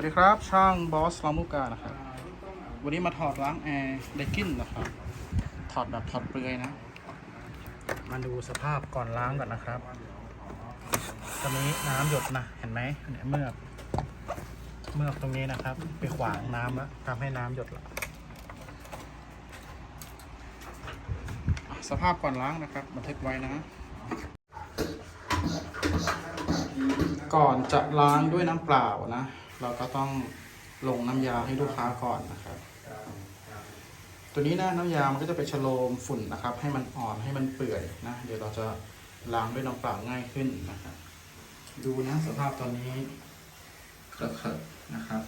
วัสดีครับ ช่างบอสลามุกานะครับ วันนี้มาถอดล้างแอร์ไดกินนะครับ ถอดแบบถอดเปลือยนะ มาดูสภาพก่อนล้างก่อนนะครับ ตอนนี้น้ำหยดนะ เห็นไหมเนี่ยเมือกเมือกตรงนี้นะครับ ไปขวางน้ำแล้วทำให้น้ำหยดละสภาพก่อนล้างนะครับ บันทึกไว้นะ ก่อนจะล้างด้วยน้ำเปล่านะ เราก็ต้องลงน้ำยาให้ลูกค้าก่อนนะครับ ตัวนี้นะน้ำยา มันก็จะไปชโลมฝุ่นนะครับ ให้มันอ่อนให้มันเปื่อยนะ เดี๋ยวเราจะล้างด้วยน้ำเปล่าง่ายขึ้นนะครับ ดูนะสภาพตอนนี้เคอะเขอะนะครับ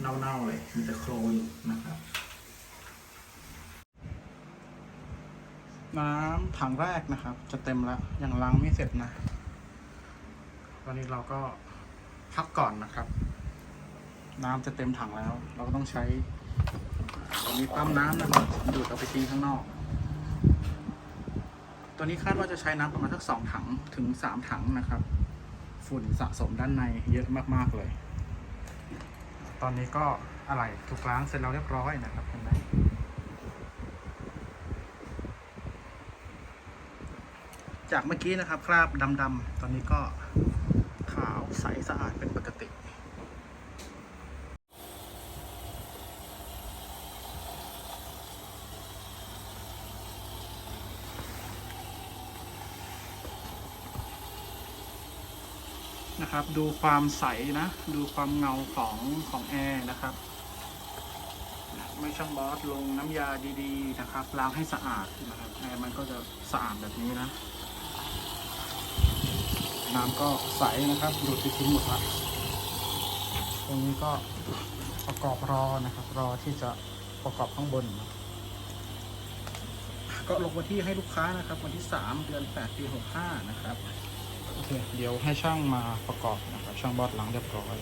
เน่าๆเลย มีแต่โคลนนะครับ น้ำถังแรกนะครับ จะเต็มแล้ว ยังล้างไม่เสร็จนะตอนนี้เราก็พักก่อนนะครับ น้ำจะเต็มถังแล้ว เราก็ต้องใช้ตัวนี้ปั๊มน้ำนะครับดูดเอาไปทิ้งข้างนอก ตัวนี้คาดว่าจะใช้น้ำประมาณสักสองถังถึงสามถังนะครับ ฝุ่นสะสมด้านในเยอะมากๆเลย ตอนนี้ก็อะไรถูกล้างเสร็จแล้วเรียบร้อยนะครับเห็นไหมจากเมื่อกี้นะครับ คราบดำๆตอนนี้ก็ขาวใสสะอาดเป็นปกติ นะครับ ดูความใสนะ ดูความเงาของของแอร์นะครับไม่ช่างบอสลงน้ำยาดีๆนะครับล้างให้สะอาดนะครับแอร์มันก็จะสะอาดแบบนี้นะ น้ำก็ใสนะครับดูดไปทิ้งหมดละตรงนี้ก็ประกอบรอนะครับ รอที่จะประกอบข้างบนนะก็ลงวันที่ให้ลูกค้านะครับ วันที่ 3 เดือน 8 ปี 65 นะครับ โอเคเดี๋ยวให้ช่างมาประกอบนะครับช่างบอดหลังเรียบร้อย